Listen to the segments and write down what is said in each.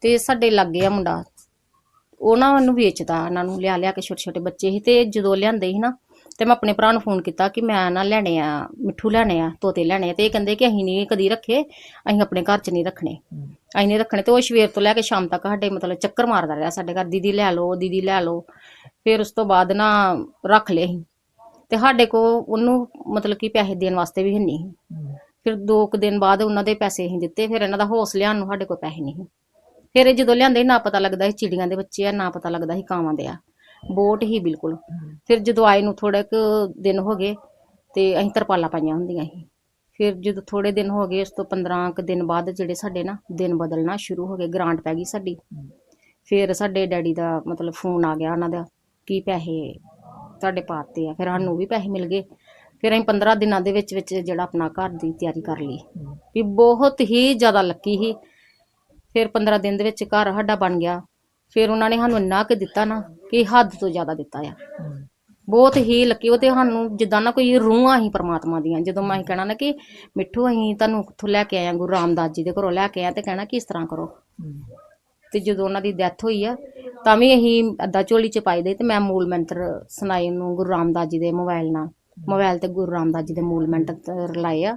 ਤੇ ਸਾਡੇ ਲੱਗੇ ਆ ਮੁੰਡਾ। ਉਹ ਨਾ ਉਹਨੂੰ ਵੇਚਦਾ ਇਹਨਾਂ ਨੂੰ ਲਿਆ ਲਿਆ ਕੇ ਛੋਟੇ ਛੋਟੇ ਬੱਚੇ ਸੀ ਤੇ ਜਦੋਂ ਲਿਆਂਦੇ ਸੀ ਨਾ ਤੇ ਮੈਂ ਆਪਣੇ ਭਰਾ ਨੂੰ ਫੋਨ ਕੀਤਾ ਕਿ ਮੈਂ ਨਾ ਲੈਣੇ ਆ ਮਿੱਠੂ ਲੈਣੇ ਆ ਤੋਤੇ ਲੈਣੇ ਆ ਤੇ ਇਹ ਕਹਿੰਦੇ ਕਿ ਅਸੀਂ ਨਹੀਂ ਕਦੀ ਰੱਖੇ ਅਸੀਂ ਆਪਣੇ ਘਰ 'ਚ ਨਹੀਂ ਰੱਖਣੇ। ਅਸੀਂ ਨਹੀਂ ਰੱਖਣੇ ਤੇ ਉਹ ਸਵੇਰ ਤੋਂ ਲੈ ਕੇ ਸ਼ਾਮ ਤੱਕ ਸਾਡੇ ਮਤਲਬ ਚੱਕਰ ਮਾਰਦਾ ਰਿਹਾ ਸਾਡੇ ਘਰ ਦੀਦੀ ਲੈ ਲਓ ਦੀਦੀ ਲੈ ਲਓ। ਫਿਰ ਉਸ ਤੋਂ ਬਾਅਦ ਨਾ ਰੱਖ ਲਏ ਅਸੀਂ। ਤੇ ਸਾਡੇ ਕੋ ਉਹਨੂੰ ਮਤਲਬ ਕਿ ਪੈਸੇ ਦੇਣ ਵਾਸਤੇ ਵੀ ਨਹੀਂ ਸੀ। ਫਿਰ ਦੋ ਕੁ ਦਿਨ ਬਾਅਦ ਉਹਨਾਂ ਦੇ ਪੈਸੇ ਅਸੀਂ ਦਿੱਤੇ ਫਿਰ ਇਹਨਾਂ ਦਾ ਹੌਸ ਲਿਆਉਣ ਨੂੰ ਸਾਡੇ ਕੋਲ ਪੈਸੇ ਨਹੀਂ ਸੀ। ਫਿਰ ਇਹ ਜਦੋਂ ਲਿਆਂਦੇ ਨਾ ਪਤਾ ਲੱਗਦਾ ਸੀ ਚਿੜੀਆਂ ਦੇ ਬੱਚੇ ਆ ਨਾ ਪਤਾ ਲੱਗਦਾ ਸੀ ਕਾਵਾਂ ਦੇ ਆ। ਬੋਟ ਹੀ ਬਿਲਕੁਲ। ਫਿਰ ਜਦੋਂ ਆਏ ਨੂੰ ਥੋੜੇ ਕੁ ਦਿਨ ਹੋ ਗਏ ਤੇ ਅਸੀਂ ਤਰਪਾਲਾਂ ਪਾਈਆਂ ਹੁੰਦੀਆਂ ਸੀ। ਫਿਰ ਜਦੋਂ ਥੋੜੇ ਦਿਨ ਹੋ ਗਏ ਉਸ ਤੋਂ 15 ਕੁ ਦਿਨ ਬਾਅਦ ਜਿਹੜੇ ਸਾਡੇ ਨਾ ਦਿਨ ਬਦਲਣਾ ਸ਼ੁਰੂ ਹੋ ਗਏ ਗ੍ਰਾਂਟ ਪੈ ਗਈ ਸਾਡੀ। ਫਿਰ ਸਾਡੇ ਡੈਡੀ ਦਾ ਮਤਲਬ ਫੋਨ ਆ ਗਿਆ ਉਹਨਾਂ ਦਾ ਕੀ ਪੈਸੇ ਤੁਹਾਡੇ ਪਾਤੇ ਆ ਫਿਰ ਸਾਨੂੰ ਵੀ ਪੈਸੇ ਮਿਲ ਗਏ। ਫਿਰ ਅਸੀਂ 15 ਦਿਨਾਂ ਦੇ ਵਿੱਚ ਵਿੱਚ ਜਿਹੜਾ ਆਪਣਾ ਘਰ ਦੀ ਤਿਆਰੀ ਕਰ ਲਈ। ਵੀ ਬਹੁਤ ਹੀ ਜ਼ਿਆਦਾ ਲੱਕੀ ਸੀ। ਫਿਰ 15 ਦਿਨ ਦੇ ਵਿੱਚ ਘਰ ਸਾਡਾ ਬਣ ਗਿਆ। ਫਿਰ ਉਹਨਾਂ ਨੇ ਸਾਨੂੰ ਇੰਨਾ ਕੁ ਦਿੱਤਾ ਨਾ ਕਿ ਹੱਦ ਤੋਂ ਜ਼ਿਆਦਾ ਦਿੱਤਾ ਆ। ਬਹੁਤ ਹੀ ਲੱਕੀ ਉਹ ਤੇ ਸਾਨੂੰ ਜਿੱਦਾਂ ਨਾ ਕੋਈ ਰੂਹਾਂ ਹੀ ਪਰਮਾਤਮਾ ਦੀਆਂ। ਜਦੋਂ ਮੈਂ ਕਹਿਣਾ ਨਾ ਕਿ ਮਿੱਠੂ, ਅਸੀਂ ਤੁਹਾਨੂੰ ਕਿੱਥੋਂ ਲੈ ਕੇ ਆਏ ਗੁਰੂ ਰਾਮਦਾਸ ਜੀ ਦੇ ਘਰੋਂ ਲੈ ਕੇ ਆਇਆ ਤੇ ਕਹਿਣਾ ਕਿ ਇਸ ਤਰ੍ਹਾਂ ਕਰੋ। ਤੇ ਜਦੋਂ ਉਹਨਾਂ ਦੀ ਡੈਥ ਹੋਈ ਆ, ਤਾਂ ਵੀ ਅਸੀਂ ਅੱਧਾ ਝੋਲੀ ਚ ਪਾਈ ਦੇ ਤੇ ਮੈਂ ਮੂਲ ਮੰਤਰ ਸੁਣਾਏ ਨੂੰ ਗੁਰੂ ਰਾਮਦਾਸ ਜੀ ਦੇ ਮੋਬਾਈਲ ਨਾਲ। ਮੋਬਾਈਲ ਤੇ ਗੁਰੂ ਰਾਮਦਾਸ ਜੀ ਦੇ ਮੂਲ ਮੰਤਰ ਲਾਏ ਆ।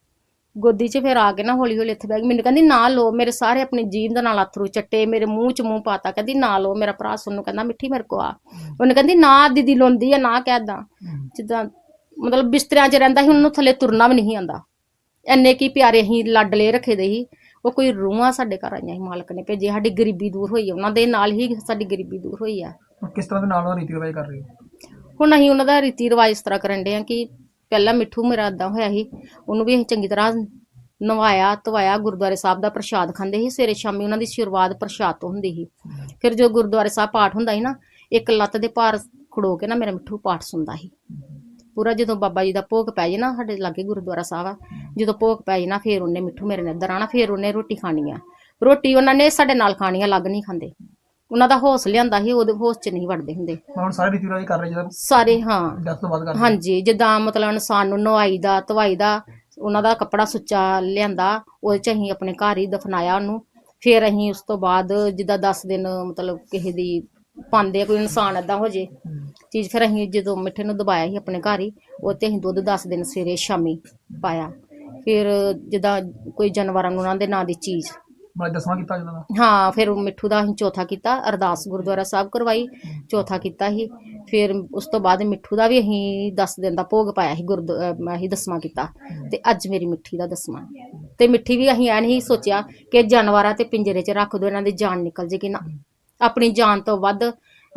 ਗੋਦੀ 'ਚ ਫਿਰ ਆ ਕੇ ਨਾ ਹੌਲੀ ਹੌਲੀ ਇੱਥੇ ਬਹਿ ਗਈ। ਮੈਨੂੰ ਕਹਿੰਦੀ ਨਾ ਲੋ ਮੇਰੇ ਸਾਰੇ ਆਪਣੀ ਜੀਭ ਦੇ ਨਾਲ ਅਥਰੂ ਚੱਟੇ ਮੇਰੇ ਮੂੰਹ 'ਚ ਮੂੰਹ ਪਾਤਾ। ਕਹਿੰਦੀ ਨਾ ਲੋ ਮੇਰਾ ਭਰਾ ਸੁਣ ਕਹਿੰਦਾ ਮਿੱਠੀ ਮੇਰੇ ਕੋ ਆ। ਉਹਨੇ ਕਹਿੰਦੀ ਨਾ ਦੀਦੀ ਲੋਂਦੀ ਆ ਨਾ ਕਹਿਦਾ। ਜਿੱਦਾਂ ਮਤਲਬ ਬਿਸਤਰਿਆਂ 'ਚ ਰਹਿੰਦਾ ਸੀ ਉਹਨੂੰ ਥੱਲੇ ਤੁਰਨਾ ਵੀ ਨਹੀਂ ਆਂਦਾ ਐਨੇ ਕੀ ਪਿਆਰੇ ਹੀ ਲਾਡਲੇ ਰੱਖੇ ਦੇ ਸੀ। ਉਹ ਕੋਈ ਰੂਹਾਂ ਸਾਡੇ ਘਰ ਆਈਆਂ ਸੀ ਮਾਲਕ ਨੇ ਭੇਜੇ ਸਾਡੀ ਗਰੀਬੀ ਦੂਰ ਹੋਈ ਆ। ਉਹਨਾਂ ਦੇ ਨਾਲ ਹੀ ਸਾਡੀ ਗਰੀਬੀ ਦੂਰ ਹੋਈ ਆ। ਹੁਣ ਕਿਸ ਤਰ੍ਹਾਂ ਦੇ ਨਾਲ ਉਹ ਰੀਤੀ ਰਿਵਾਜ ਕਰ ਰਹੇ ਹੋ? ਹੁਣ ਅਸੀਂ ਉਹਨਾਂ ਦਾ ਰੀਤੀ ਰਿਵਾਜ ਇਸ ਤਰ੍ਹਾਂ ਕਰਨ ਦੇ ਆ ਕਿ ਪਹਿਲਾਂ ਮਿੱਠੂ ਮੇਰਾ ਏਦਾਂ ਹੋਇਆ ਸੀ, ਉਹਨੂੰ ਵੀ ਅਸੀਂ ਚੰਗੀ ਤਰ੍ਹਾਂ ਨਵਾਇਆ, ਧਵਾਇਆ, ਗੁਰਦੁਆਰੇ ਸਾਹਿਬ ਦਾ ਪ੍ਰਸ਼ਾਦ ਖਾਂਦੇ ਸੀ, ਸਵੇਰੇ ਸ਼ਾਮੀ ਉਹਨਾਂ ਦੀ ਸ਼ੁਰੂਆਤ ਪ੍ਰਸ਼ਾਦ ਤੋਂ ਹੁੰਦੀ ਸੀ। ਫਿਰ ਜੋ ਗੁਰਦੁਆਰੇ ਸਾਹਿਬ ਪਾਠ ਹੁੰਦਾ ਸੀ ਨਾ, ਇੱਕ ਲੱਤ ਦੇ ਭਾਰ ਖੜੋ ਕੇ ਨਾ ਮੇਰਾ ਮਿੱਠੂ ਪਾਠ ਸੁਣਦਾ ਸੀ। ਪੂਰਾ ਜਦੋਂ ਬਾਬਾ ਜੀ ਦਾ ਭੋਗ ਪੈ ਜੇ ਨਾ ਸਾਡੇ ਲਾਗੇ ਗੁਰਦੁਆਰਾ ਸਾਹਿਬ ਆ, ਜਦੋਂ ਭੋਗ ਪੈ ਜੇ ਨਾ ਫਿਰ ਉਹਨੇ ਮਿੱਠੂ ਮੇਰੇ ਨੇ ਇੱਧਰ ਆਣਾ ਫਿਰ ਉਹਨੇ ਰੋਟੀ ਖਾਣੀ ਆ। ਰੋਟੀ ਉਹਨਾਂ ਨੇ ਸਾਡੇ ਨਾਲ ਖਾਣੀ ਆ, ਅਲੱਗ ਨਹੀਂ ਖਾਂਦੇ। ਉਹਨਾਂ ਦਾ ਹੌਸ ਲਿਆਂਦਾ ਸੀ ਉਹਦੇ ਹੌਸ 'ਚ ਨਹੀਂ ਵੜਦੇ ਹੁੰਦੇ। ਹੁਣ ਸਾਰੇ ਰੀਤੀ ਰਿਵਾਜ ਕਰ ਰਹੇ ਜਦੋਂ ਸਾਰੇ ਹਾਂ। ਡੈਥ ਤੋਂ ਬਾਅਦ ਕਰ ਰਹੇ ਹਾਂਜੀ ਜਿੱਦਾਂ ਮਤਲਬ ਇਨਸਾਨ ਨੂੰ ਨਵਾਈ ਦਾ ਧਵਾਈ ਦਾ ਉਹਨਾਂ ਦਾ ਕੱਪੜਾ ਸੁੱਚਾ ਲਿਆਂਦਾ ਉਹਦੇ ਚ ਅਸੀਂ ਆਪਣੇ ਘਰ ਹੀ ਦਫਨਾਇਆ ਉਹਨੂੰ। ਫਿਰ ਅਸੀਂ ਉਸ ਤੋਂ ਬਾਅਦ ਜਿੱਦਾਂ 10 ਦਿਨ ਮਤਲਬ ਕਿਸੇ ਦੀ ਪਾਉਂਦੇ ਆ, ਕੋਈ ਇਨਸਾਨ ਏਦਾਂ ਹੋ ਜੇ। ਚੀਜ਼ ਫਿਰ ਅਸੀਂ ਜਦੋਂ ਮਿੱਠੇ ਨੂੰ ਦਬਾਇਆ ਸੀ ਆਪਣੇ ਘਰ ਹੀ ਉਹ ਤੇ ਅਸੀਂ ਦੁੱਧ 10 ਦਿਨ ਸਵੇਰੇ ਸ਼ਾਮੀ ਪਾਇਆ। ਫਿਰ ਜਿੱਦਾਂ ਕੋਈ ਜਾਨਵਰਾਂ ਨੂੰ ਉਹਨਾਂ ਦੇ ਨਾਂ ਦੀ ਚੀਜ਼ ਮਤਲਬ ਦਸਵਾਂ ਕੀਤਾ ਜਦੋਂ ਦਾ। ਹਾਂ ਫਿਰ ਮਿੱਠੂ ਦਾ ਅਸੀਂ ਚੌਥਾ ਕੀਤਾ ਅਰਦਾਸ ਗੁਰਦੁਆਰਾ ਸਾਹਿਬ ਕਰਵਾਈ ਚੌਥਾ ਕੀਤਾ ਸੀ। ਫਿਰ ਉਸ ਤੋਂ ਬਾਅਦ ਮਿੱਠੂ ਦਾ ਵੀ ਅਸੀਂ 10 ਦਿਨ ਦਾ ਭੋਗ ਪਾਇਆ ਸੀ ਗੁਰਦ ਅਹ ਅਸੀਂ ਦਸਵਾਂ ਕੀਤਾ। ਤੇ ਅੱਜ ਮੇਰੀ ਮਿੱਠੀ ਦਾ ਦਸਵਾਂ। ਤੇ ਮਿੱਠੀ ਵੀ ਅਸੀਂ ਐ ਨਹੀਂ ਸੋਚਿਆ ਕਿ ਜਾਨਵਰਾਂ ਤੇ ਪਿੰਜਰੇ 'ਚ ਰੱਖ ਦੋ ਇਹਨਾਂ ਦੀ ਜਾਨ ਨਿਕਲ ਜੇਗੀ ਨਾ। ਆਪਣੀ ਜਾਨ ਤੋਂ ਵੱਧ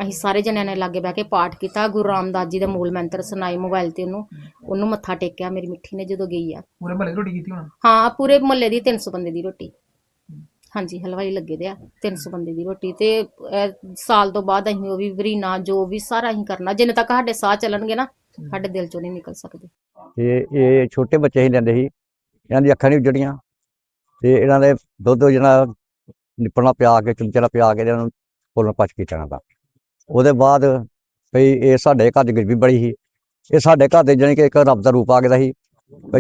ਅਸੀਂ ਸਾਰੇ ਜਣਿਆਂ ਨੇ ਲਾਗੇ ਬਹਿ ਕੇ ਪਾਠ ਕੀਤਾ। ਗੁਰੂ ਰਾਮਦਾਸ ਜੀ ਦੇ ਮੂਲ ਮੰਤਰ ਸੁਣਾਏ ਮੋਬਾਈਲ ਤੇ ਉਹਨੂੰ। ਉਹਨੂੰ ਮੱਥਾ ਟੇਕਿਆ ਮੇਰੀ ਮਿੱਠੀ ਨੇ ਜਦੋਂ ਗਈ ਆ। ਪੂਰੇ ਮਹੱਲੇ ਦੀ ਰੋਟੀ ਕੀਤੀ ਹੁਣ? ਹਾਂ ਪੂਰੇ ਮੁਹੱਲੇ ਦੀ 300 ਬੰਦੇ ਦੀ ਰੋਟੀ। ਹਾਂਜੀ ਹਲਵਾਈ ਲੱਗੇ ਦੇ ਆ 300 ਬੰਦੇ ਦੀ ਰੋਟੀ ਤੇ ਇਹ ਸਾਲ ਤੋਂ ਬਾਅਦ ਅਸੀਂ ਉਹ ਵੀ ਵਰੀਨਾ ਜੋ ਵੀ ਸਾਰਾ ਅਸੀਂ ਕਰਨਾ ਜਿੰਨੇ ਤੱਕ ਸਾਡੇ ਸਾਹ ਚੱਲਣਗੇ ਨਾ ਸਾਡੇ ਦਿਲ ਚੋਂ ਨਹੀਂ ਨਿਕਲ ਸਕਦੇ। ਤੇ ਇਹ ਛੋਟੇ ਬੱਚੇ ਹੀ ਲੈਂਦੇ ਸੀ ਇਹਨਾਂ ਦੀ ਅੱਖਾਂ ਨਹੀਂ ਉਜੜੀਆਂ ਤੇ ਇਹਨਾਂ ਦੇ ਦੁੱਧ ਜਿਹੜਾ ਨਿਪਣਾ ਪਿਆ ਕੇ ਚਮਚਾ ਪਿਆ ਕੇ ਇਹਨਾਂ ਨੂੰ ਫੁੱਲਣ ਪਚ ਕੀਤਾ ਇਹਨਾਂ ਦਾ। ਉਹਦੇ ਬਾਅਦ ਭਈ ਇਹ ਸਾਡੇ ਘਰ ਦੀ ਗਰੀਬੀ ਬੜੀ ਸੀ ਇਹ ਸਾਡੇ ਘਰ ਦੇ ਜਾਣੀ ਕਿ ਇੱਕ ਰੱਬ ਦਾ ਰੂਪ ਆ ਗਿਆ ਸੀ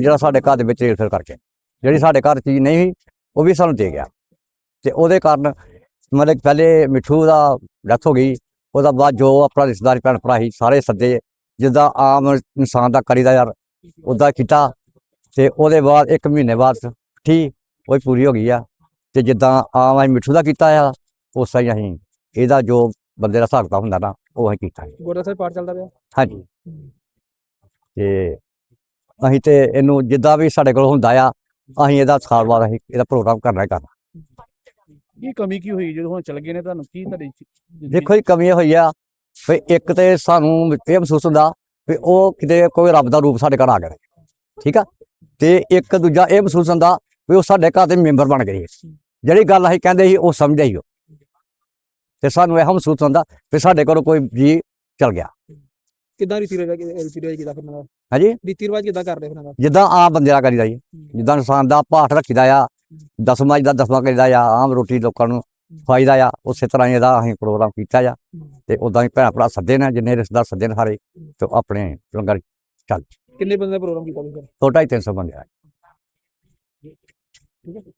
ਜਿਹੜਾ ਸਾਡੇ ਘਰ ਦੇ ਵਿੱਚ ਰੇਲ ਕਰਕੇ ਜਿਹੜੀ ਸਾਡੇ ਘਰ ਚੀਜ਼ ਨਹੀਂ ਸੀ ਉਹ ਵੀ ਸਾਨੂੰ ਦੇ ਗਿਆ। ਤੇ ਉਹਦੇ ਕਾਰਨ ਮਤਲਬ ਪਹਿਲੇ ਮਿੱਠੂ ਦਾ ਡੈਥ ਹੋ ਗਈ ਉਹਦਾ ਬਾਅਦ ਜੋ ਆਪਣਾ ਰਿਸ਼ਤੇਦਾਰ ਭੈਣ ਭਰਾ ਸੀ ਸਾਰੇ ਸੱਦੇ ਜਿੱਦਾਂ ਆਮ ਇਨਸਾਨ ਦਾ ਕਰੀਦਾ ਯਾਰ ਉਦਾਂ ਕੀਤਾ ਤੇ ਉਹਦੇ ਬਾਅਦ ਇੱਕ ਮਹੀਨੇ ਬਾਅਦ ਠੀਕ ਉਹ ਪੂਰੀ ਹੋ ਗਈ ਆ। ਤੇ ਜਿੱਦਾਂ ਆਮ ਅਸੀਂ ਮਿੱਠੂ ਦਾ ਕੀਤਾ ਆ ਉਸ ਹੀ ਅਸੀਂ ਇਹਦਾ ਜੋ ਬੰਦੇ ਦਾ ਹਿਸਾਬ ਕਿਤਾਬ ਹੁੰਦਾ ਨਾ ਉਹ ਅਸੀਂ ਕੀਤਾ। ਗੁਰਦੁਆਰਾ ਸਾਹਿਬ ਪਾਠ ਚੱਲਦਾ ਪਿਆ? ਹਾਂਜੀ। ਤੇ ਅਸੀਂ ਤੇ ਇਹਨੂੰ ਜਿੱਦਾਂ ਵੀ ਸਾਡੇ ਕੋਲ ਹੁੰਦਾ ਆ ਅਸੀਂ ਇਹਦਾ ਸਾਲ ਬਾਅਦ ਅਸੀਂ ਇਹਦਾ ਪ੍ਰੋਗਰਾਮ ਕਰਨਾ ਹੀ ਕਰਨਾ। ਕੀ ਕਮੀ ਕੀ ਹੋਈ ਜਦੋਂ ਹੁਣ ਚਲ ਗਏ ਨੇ ਤੁਹਾਨੂੰ? ਕੀ ਤੁਹਾਡੀ ਦੇਖੋ ਜੀ ਕਮੀ ਹੋਈ ਆ ਵੀ ਇੱਕ ਤੇ ਸਾਨੂੰ ਇਹ ਮਹਿਸੂਸ ਹੁੰਦਾ ਵੀ ਉਹ ਕਿਤੇ ਕੋਈ ਰੱਬ ਦਾ ਰੂਪ ਸਾਡੇ ਘਰ ਆ ਗਿਆ। ਠੀਕ ਆ? ਤੇ ਇੱਕ ਦੂਜਾ ਇਹ ਮਹਿਸੂਸ ਹੁੰਦਾ ਵੀ ਉਹ ਸਾਡੇ ਘਰ ਦੇ ਮੈਂਬਰ ਬਣ ਗਏ। ਜਿਹੜੀ ਗੱਲ ਅਸੀਂ ਕਹਿੰਦੇ ਸੀ ਉਹ ਸਮਝਦੇ ਹੀ ਉਹ। ਤੇ ਸਾਨੂੰ ਇਹ ਮਹਿਸੂਸ ਹੁੰਦਾ ਵੀ ਸਾਡੇ ਕੋਲ ਕੋਈ ਜੀ ਚਲ ਗਿਆ। ਕਿੱਦਾਂ ਰੀਤੀ ਰਿਵਾਜ ਰੀਤੀ ਰਿਵਾਜ ਕਿੱਦਾਂ ਦਾ? ਹਾਂਜੀ? ਰੀਤੀ ਰਿਵਾਜ ਕਿੱਦਾਂ ਕਰਦੇ ਫਿਰ ਜਿੱਦਾਂ ਆਮ ਬੰਦਿਆਂ ਦਾ ਕਰੀਦਾ ਜੀ। ਜਿੱਦਾਂ ਇਨਸਾਨ ਦਾ ਪਾਠ ਰੱਖੀਦਾ ਆ ਦਸਵਾਂ ਦਾ ਦਸਵਾਂ ਕਰੀਦਾ ਆ ਆਮ ਰੋਟੀ ਲੋਕਾਂ ਨੂੰ ਖਵਾਈਦਾ ਆ ਉਸੇ ਤਰ੍ਹਾਂ ਹੀ ਇਹਦਾ ਅਸੀਂ ਪ੍ਰੋਗਰਾਮ ਕੀਤਾ ਆ। ਤੇ ਉਦਾਂ ਹੀ ਭੈਣ ਭਰਾ ਸੱਦੇ ਨੇ ਜਿੰਨੇ ਰਿਸ਼ਤੇਦਾਰ ਸੱਦੇ ਨੇ ਸਾਰੇ ਤੇ ਆਪਣੇ ਲੰਗਰ ਕਿੰਨੇ ਬੰਦੇ ਦਾ ਪ੍ਰੋਗਰਾਮ ਕੀਤਾ ਤੁਸੀਂ? ਤਿੰਨ ਸੌ ਬੰਦੇ ਆ ਠੀਕ ਹੈ।